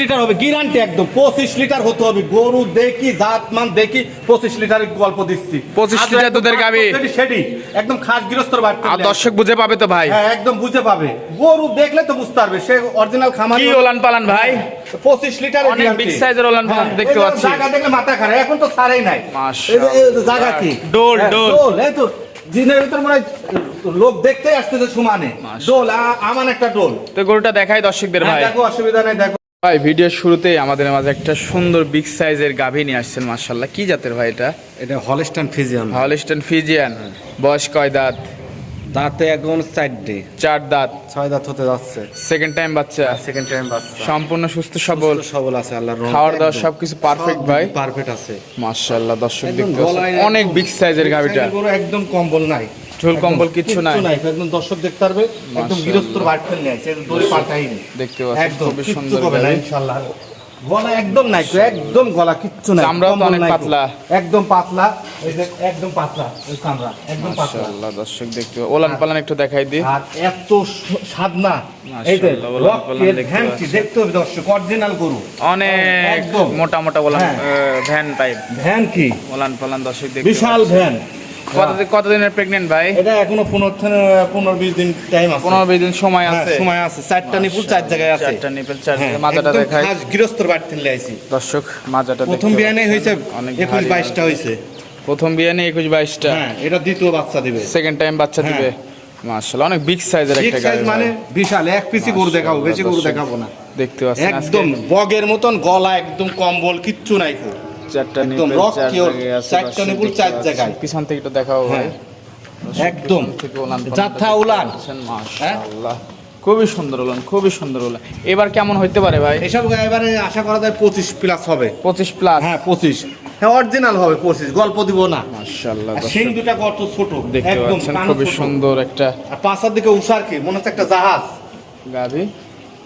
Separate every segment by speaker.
Speaker 1: Litre হবে guarantee একদম। পঁচিশ লিটার হতে হবে। গরু দেখি জাত মান দেখি পঁচিশ লিটারের গল্প দিচ্ছি।
Speaker 2: 25 লিটার দুধের গাভী।
Speaker 1: সেটি একদম খাস গৃহস্থর বাড়তে
Speaker 2: আর দর্শক বুঝে পাবে তো ভাই।
Speaker 1: হ্যাঁ একদম বুঝে পাবে। গরু দেখলে তো বুঝতে পারবে সে অরিজিনাল খামার
Speaker 2: কি ওলান পালান ভাই?
Speaker 1: পঁচিশ লিটার
Speaker 2: অনেক big size ওলান পালান দেখতে পাচ্ছি।
Speaker 1: জায়গা দেখলে মাথা খারাপ এখন তো সারেই নাই। জায়গা কি?
Speaker 2: ডোল,
Speaker 1: হ্যাঁ,
Speaker 2: ডোল।
Speaker 1: এই তো ভিতর মনে হয় লোক দেখতে আসতেছে সমানে। ডোল আমান একটা ডোল।
Speaker 2: তো গরুটা দেখাই দর্শকদের
Speaker 1: হ্যাঁ,
Speaker 2: ভাই।
Speaker 1: দেখো অসুবিধা নাই দেখো।
Speaker 2: ভাই ভিডিওর শুরুতেই আমাদের মাঝে একটা সুন্দর বিগ সাইজের গাভী নিয়ে আসছেন মার্শাল্লাহ কি জাতের ভাই এটা?
Speaker 1: এটা হলস্টান ফিজিয়ান
Speaker 2: হলস্টান ফিজিয়ান বয়স কয় দাঁত?
Speaker 1: দাঁতে এখন চারটে
Speaker 2: চার দাঁত।
Speaker 1: ছয় দাঁত হতে যাচ্ছে।
Speaker 2: সেকেন্ড টাইম বাচ্চা।
Speaker 1: সেকেন্ড টাইম বাচ্চা।
Speaker 2: সম্পূর্ণ সুস্থ সবল।
Speaker 1: সবল আছে আল্লাহর রহমতে।
Speaker 2: খাওয়ার দাওয়ার সবকিছু পারফেক্ট ভাই।
Speaker 1: পারফেক্ট আছে।
Speaker 2: মার্শাল্লাহ দর্শক দেখতে অনেক বিগ সাইজের
Speaker 1: গরু একদম কম্বল নাই।
Speaker 2: ঝোল কম্বল কিচ্ছু নাই।
Speaker 1: একদম দর্শক দেখতে পারবে একদম
Speaker 2: মাশাআল্লাহ।
Speaker 1: গৃহস্থর বাড়ি ফেলে আছে দড়ি পাল্টাইনি
Speaker 2: দেখতে পাচ্ছেন
Speaker 1: একদম
Speaker 2: খুবই সুন্দর
Speaker 1: হবে ইনশাআল্লাহ। গলা একদম নাই একদম গলা কিচ্ছু নাই
Speaker 2: চামড়াও তো অনেক পাতলা।
Speaker 1: একদম পাতলা এই যে একদম পাতলা ওই চামড়া একদম পাতলা।
Speaker 2: মাশাআল্লাহ দর্শক দেখতে ওলান পালান একটু দেখাই দিই।
Speaker 1: আর এত স- স্বাদ না এই যে
Speaker 2: ওলান পালান দেখতে
Speaker 1: দেখতে হবে দর্শক অরিজিনাল গরু।
Speaker 2: অনেক
Speaker 1: একদম।
Speaker 2: মোটা মোটা ওলান
Speaker 1: হ্যাঁ।
Speaker 2: ভ্যান টাইপ
Speaker 1: ভ্যান কি?
Speaker 2: ওলান পালান দর্শক দেখতে
Speaker 1: বিশাল ভ্যান।
Speaker 2: কতদিন কতদিনের প্রেগনেন্ট ভাই?
Speaker 1: এটা এখনও পনেরো পনেরো বিশ দিন টাইম আছে।
Speaker 2: পনেরো বিশ দিন সময়
Speaker 1: হ্যাঁ,
Speaker 2: আছে।
Speaker 1: সময় আছে। চারটা নিপুল চার জায়গায় আছে।
Speaker 2: চারটা নিপেল চার
Speaker 1: হ্যাঁ,
Speaker 2: মাজাটা দেখাই।
Speaker 1: গৃহস্থর বাড়ি থেকে আইছি।
Speaker 2: দর্শক মাজাটা
Speaker 1: প্রথম বিয়ানে হয়েছে
Speaker 2: অনেক
Speaker 1: একুশ বাইশটা হয়েছে।
Speaker 2: প্রথম বিয়ানে একুশ বাইশটা।
Speaker 1: হ্যাঁ এটা দ্বিতীয় বাচ্চা দিবে।
Speaker 2: সেকেন্ড টাইম বাচ্চা
Speaker 1: হ্যাঁ।
Speaker 2: দিবে। মাশাআল্লাহ অনেক বিগ সাইজের একটা
Speaker 1: সাইজ
Speaker 2: গাড়ি
Speaker 1: মানে বিশাল। এক পিসি গরু দেখাবো বেশি গরু দেখাবো না।
Speaker 2: দেখতে পাচ্ছেন
Speaker 1: একদম বগের মতন গলা একদম কম্বল কিচ্ছু নাই খুব
Speaker 2: চারটা
Speaker 1: একদম
Speaker 2: জায়গায় আছে,
Speaker 1: চারটা নিপুল চার জায়গায়।
Speaker 2: পিছন থেকে একটু দেখাও ভাই।
Speaker 1: হ্যাঁ একদম
Speaker 2: থেকে
Speaker 1: জাথা উলান।
Speaker 2: মাশাআল্লাহ। খুবই সুন্দর ওলান খুবই সুন্দর ওলান এবার কেমন হইতে পারে ভাই?
Speaker 1: এসব এবারে আশা করা যায় পঁচিশ প্লাস হবে।
Speaker 2: পঁচিশ প্লাস
Speaker 1: হ্যাঁ পঁচিশ। হ্যাঁ অরিজিনাল হবে পঁচিশ। গল্প দিব না।
Speaker 2: মাশাআল্লাহ
Speaker 1: সিং দুটা কত ছোট।
Speaker 2: দেখতে
Speaker 1: একদম
Speaker 2: পাচ্ছেন খুবই সুন্দর একটা
Speaker 1: আর পাশার দিকে উষার কি? মনে হচ্ছে একটা জাহাজ।
Speaker 2: গাভী।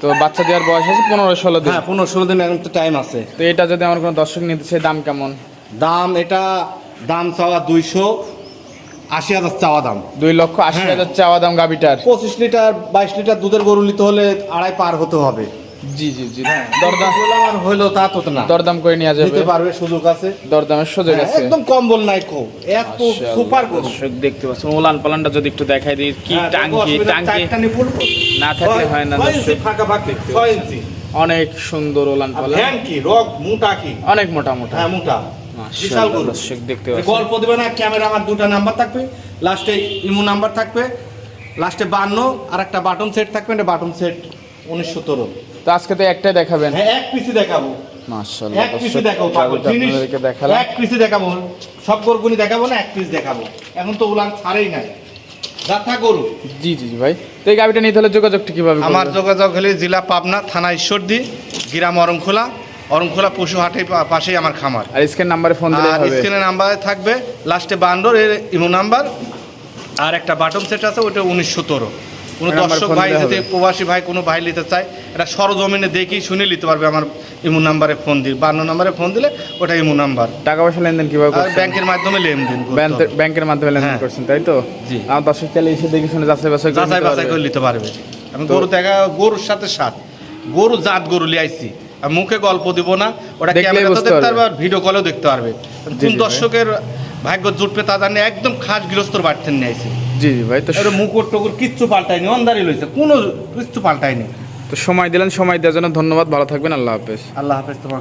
Speaker 2: তো বাচ্চা দেওয়ার বয়স আছে পনেরো ষোলো দিন।
Speaker 1: হ্যাঁ পনেরো ষোলো দিন এখন তো টাইম আছে।
Speaker 2: তো এটা যদি আমার কোনো দর্শক নিতে চাই দাম কেমন?
Speaker 1: দাম এটা দাম চাওয়া দুইশো আশি হাজার চাওয়া দাম।
Speaker 2: দুই লক্ষ আশি
Speaker 1: হ্যাঁ।
Speaker 2: হাজার চাওয়া দাম গাবিটার
Speaker 1: পঁচিশ লিটার বাইশ লিটার দুধের গরু নিতে হলে আড়াই পার হতে হবে।
Speaker 2: জি জি জি। দরদাম
Speaker 1: আর হইল তা তো না।
Speaker 2: দরদাম করে নেওয়া যাবে।
Speaker 1: নিতে পারবে সুযোগ আছে।
Speaker 2: দরদামের সুযোগ আছে।
Speaker 1: একদম কম্বল নাই কো। এত সুপার গরু।
Speaker 2: দেখতে পাচ্ছেন ওলান পালানটা যদি একটু দেখাই দিই কি টাঙ্কি টাঙ্কি না থাকলে হয় না,
Speaker 1: ছয় ফাঁকা ফাঁকি, ইঞ্চি।
Speaker 2: অনেক সুন্দর ওলান পালান।
Speaker 1: ভ্যান কি? রগ মোটা কি?
Speaker 2: অনেক মোটা মোটা।
Speaker 1: হ্যাঁ মোটা। বিশাল গরু।
Speaker 2: দর্শক দেখতে পাচ্ছেন।
Speaker 1: গল্প দিবে না ক্যামেরা আমার দুটা নাম্বার থাকবে। লাস্টে ইমো নাম্বার থাকবে। লাস্টে বান্ন আর একটা বাটন সেট থাকবে বাটন সেট উনিশ সতেরো
Speaker 2: তো আজকে তো একটাই দেখাবেন?
Speaker 1: হ্যাঁ এক পিসি দেখাবো।
Speaker 2: মাশাআল্লাহ
Speaker 1: এক পিসি দেখাবো পাগল
Speaker 2: আপনাদেরকে দেখালাম।
Speaker 1: এক পিসি দেখাবো সব গরুগুনি দেখাবো না এক পিস দেখাবো। এখন তো উলান ছাড়েই নাই। যাথা গরু।
Speaker 2: জি জি জি ভাই। তো এই গাভিটা নিতে হলে যোগাযোগটা কীভাবে করবে?
Speaker 1: আমার যোগাযোগ হলে জেলা পাবনা থানা ঈশ্বরদী গ্রাম অরংখোলা। অরংখোলা পশু হাটের পা- পাশেই আমার খামার।
Speaker 2: আর স্ক্যান নাম্বারে ফোন দিলে
Speaker 1: আর
Speaker 2: হবে।
Speaker 1: স্ক্রিনের নাম্বারে থাকবে লাস্টে বান্ডর এর ইমো নাম্বার। আর একটা বাটন সেট আছে ওটা উনিশ সতেরো কোনো দর্শক ভাই যদি প্রবাসী ভাই কোনো ভাই নিতে চায় এটা সরজমিনে দেখেই শুনে নিতে পারবে আমার ইমো নাম্বারে ফোন দিই বান্ন নাম্বারে ফোন দিলে ওটা ইমো নাম্বার।
Speaker 2: টাকা পয়সা লেনদেন কীভাবে
Speaker 1: ব্যাংকের মাধ্যমে লেনদেন।
Speaker 2: ব্যাংকের মাধ্যমে লেনদেন
Speaker 1: হ্যাঁ।
Speaker 2: করছেন তাই তো?
Speaker 1: জি।
Speaker 2: আমার দর্শক চাইলে এসে দেখে শুনে যাচাই বাছাই
Speaker 1: যাচাই বাছাই
Speaker 2: পারবে।
Speaker 1: করে নিতে পারবে। আমি গরু দেখা গরুর সাথে সাথ গরু জাত গরু লিয়াইছি আর মুখে গল্প দিব না ওটা ক্যামেরাতে দেখতে
Speaker 2: পারবে।
Speaker 1: আর ভিডিও কলেও দেখতে পারবে। কোন দর্শকের ভাগ্য জুটবে তা জানি একদম খাস গৃহস্থর বাড়তেন নিয়ে আইছি।
Speaker 2: জি জি ভাই তো
Speaker 1: টুকুর কিচ্ছু পাল্টায়নি অন্ধারি লইছে কোনো কিচ্ছু পাল্টায়নি।
Speaker 2: তো সময় দিলেন সময় দেওয়ার জন্য ধন্যবাদ ভালো থাকবেন আল্লাহ হাফেজ।
Speaker 1: আল্লাহ হাফেজ তোমার।